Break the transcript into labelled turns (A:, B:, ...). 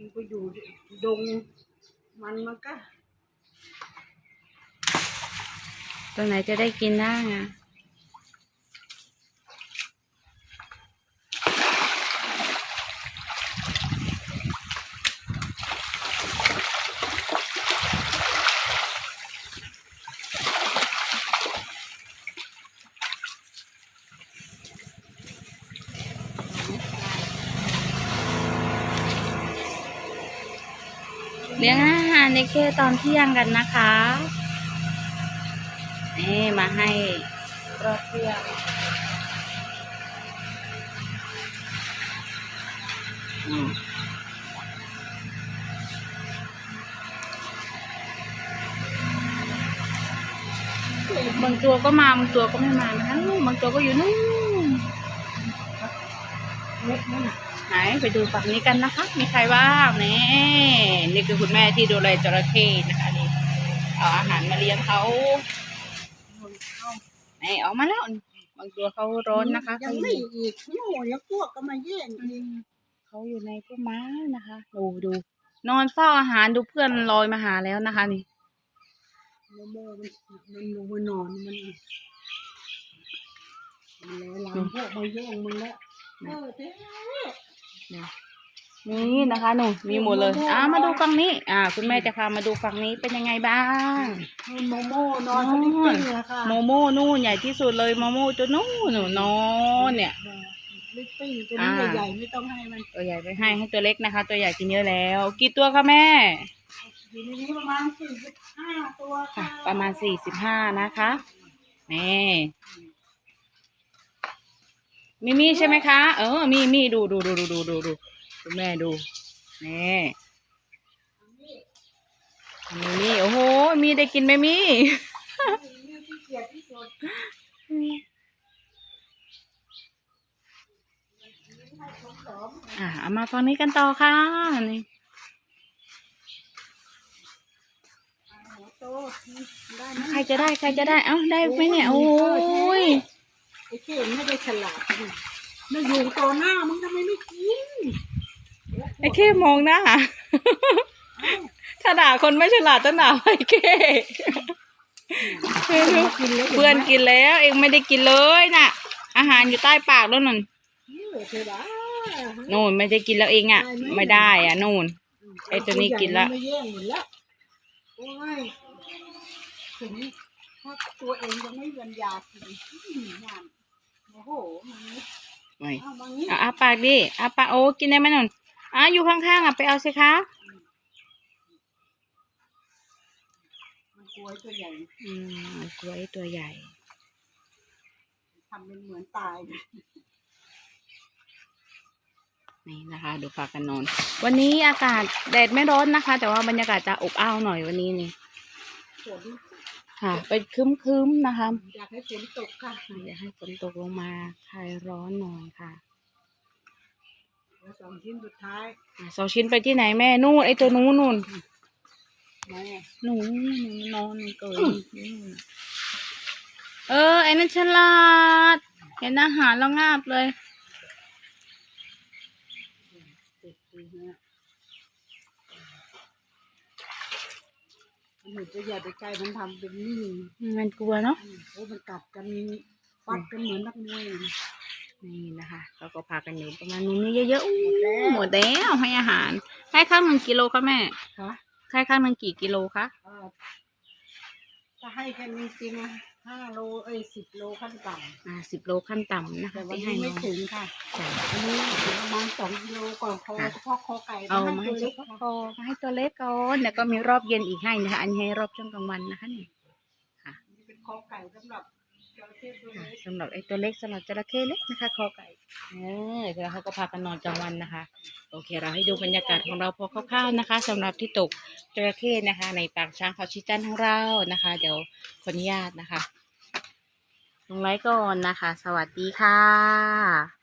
A: อยู่ดงมันมันก็
B: ตรงไหนจะได้กินได้อะ เลี้ยงอาหารในเคตอนเที่ยงกันนะคะ นี่มาให้รอบเที่ยงอืมบางตัวก็มาบางตัวก็ไม่มานะคะบางตัวก็อยู่นู่น
A: เล็กนั่นน่ะ
B: ไหนไปดูฝั่งนี้กันนะคะ มีใครบ้างนี่นี่คือคุณแม่ที่ดูแลจระเข้นะคะนี่เอาอาหารมาเลี้ยงเขา
A: เอา
B: ไหนออกมาแล้วบางตัวเขาร้อนนะคะ
A: ยัง
B: เขาอ
A: ไม่
B: ยู่
A: อีกโน่เดี๋ยวพวกก็มาแย่งอีก
B: เขาอยู่ในพุ่มไม้นะคะดูดูนอนเฝ้าอาหารดูเพื่อนลอยมาหาแล้วนะคะนี่
A: โมโมมันมันลงมานอนมันมันแล้วหลังพวกมาแย่งมันแล้วเออเจ๊
B: นี่นะคะหนูมีหมดเลยอ่ามาดูฝั่งนี้ อ่า คุณแม่จะพามาดูฝั่งนี้เป็นยังไงบ้าง
A: โมโมนอนสลิปปิ้งอะค่ะ
B: โมโม่นู่นใหญ่ที่สุดเลยโมโม่ตัวนู่นหนูนอนเนี่ย
A: สลิปปิ้งตัวนี้
B: อ่า
A: ใหญ่ๆไม่ต้องให้มัน
B: ตัวใหญ่ไปให้ให้ตัวเล็กนะคะ ตัวใหญ่กินเยอะแล้ว กี่ตัวคะแม่
A: อยู่ในนี้ประมาณสี่สิบห้าตัว
B: ค่ะ
A: ค่ะ
B: ประมาณสี่สิบห้านะคะนี่ มีมีใช่ไหมคะ เออ มีมีดูดูดูดูดูดูดูคุณแม่ดู นี่มีมีโอ้โห มีได้กินไหมมี
A: ที่เกียดที่สุด
B: อะเอามาฝั่งนี้กันต่อค่ะนี่
A: หัวโตได้ไหม
B: ใครจะได้ใครจะได้ เอ้าได้ไหมเนี่ย โอ้ย
A: ไอ้เข่งไม่ได้ฉลาดนี่มันอยู่ต่อหน้ามึงทำไมไม่กิน
B: ไอ้แค่มองหน้า ถ้าด่าคนไม่ฉลาดจะด่าไอ้แค่
A: กินแล้ว
B: เพื่อนกินแล้ว เองไม่ได้กินเลยน่ะ อาหารอยู่ใต้ปากแล้วนุ่น
A: เธอบ้า
B: นู่นไม่ได้กินแล้วเองอะ ไม่ได้อะนู่นไอ้ตัวนี้กินละ
A: ไม่แย่งหมดแล้วโอ้ยถึงถ้าตัวเองยังไม่บรรยากินอืมนั่น โอ้โหมัน
B: ไม่
A: เอามางี้
B: เอาอาปากดิอาปากโอ้กินได้ไหมนุ่นอะอยู่ข้างๆอะไปเอาสิคะ
A: มันกลัวไอ้ตัวใหญ่
B: อืมกล้วยตัวใหญ่
A: ทำเป็นเหมือนตายเลย
B: นี่นะคะดูฝากกันนอนวันนี้อากาศแดดไม่ร้อนนะคะ แต่ว่าบรรยากาศจะอบอ้าวหน่อยวันนี้นี่
A: ฝน
B: ค่ะไปคึ้มๆนะคะ
A: อยากให้ฝนตกค่ะ
B: อยากให้ฝนตกลงมาคลายร้อนหน่อยค่ะ
A: แล้วสองชิ้นสุดท้าย
B: อะสองชิ้นไปที่ไหนแม่นู่นไอตัวนู้นนู่น
A: แม่
B: หนูหนูนอนเกินเออไอ้นั่นฉลาด เห็นอาหารแล้วงาบเลย
A: ติดดีนะ มันเห็นตัวใหญ่ไปใกล้มันทำเป็นนิ่ง
B: มันกลัวเนาะ
A: อืมโอ้มันกัดกันฟัดกันเหมือนนักมวย
B: นี่นะคะเราก็พากันอยู่ประมาณนี้เยอะๆอู้
A: แล้ว
B: หมดแล้วให้อาหาร ให้ข้างหนึ่งกิโลคะแม่
A: ค่ะ
B: ให้ข้างหนึ่งกี่กิโลคะ
A: เอ่อถ้าให้แค่นี้จริงอะ ห้าโลเอ้ยสิบโลขั้นต่
B: อ่าสิบโลขั้นต่ำนะำ
A: แต่
B: คะ
A: วัน
B: ที่ให้
A: นี้
B: น้
A: ไม่
B: อง
A: ถึงค่ะ
B: จ้ะ
A: อันนี้ประมาณสองกิโลก่อนคอ
B: ค่ะ
A: เฉพาะคอไก่
B: เอา
A: ให้
B: มา
A: ตั
B: ให้
A: ว
B: เล็
A: เล็
B: ก
A: กค่ะ
B: พอมาให้ตัวเล็กก่อนเดี๋ยวก็มีรอบเย็นอีกให้นะคะ อันนี้ให้รอบช่วงกลางวันนะคะเนี่ย
A: นี่เป็นคอไก่สำหรับจระเข้ตัว
B: ค่ะ
A: เล็ก
B: สำหรับไอ้ตัวเล็กสำหรับจระเข้เล็กนะคะ คอไก่ เออแล้วเขาก็พากันนอนกลางวันนะคะ โอเค เราให้ดูบรรยากาศของเราพอคร่าวๆนะคะสำหรับที่ตกจระเข้นะคะ ในปางช้างเขาชิจันของเรานะคะ เดี๋ยวขออนุญาตนะคะลงไลค์ก่อนนะคะ สวัสดีค่ะ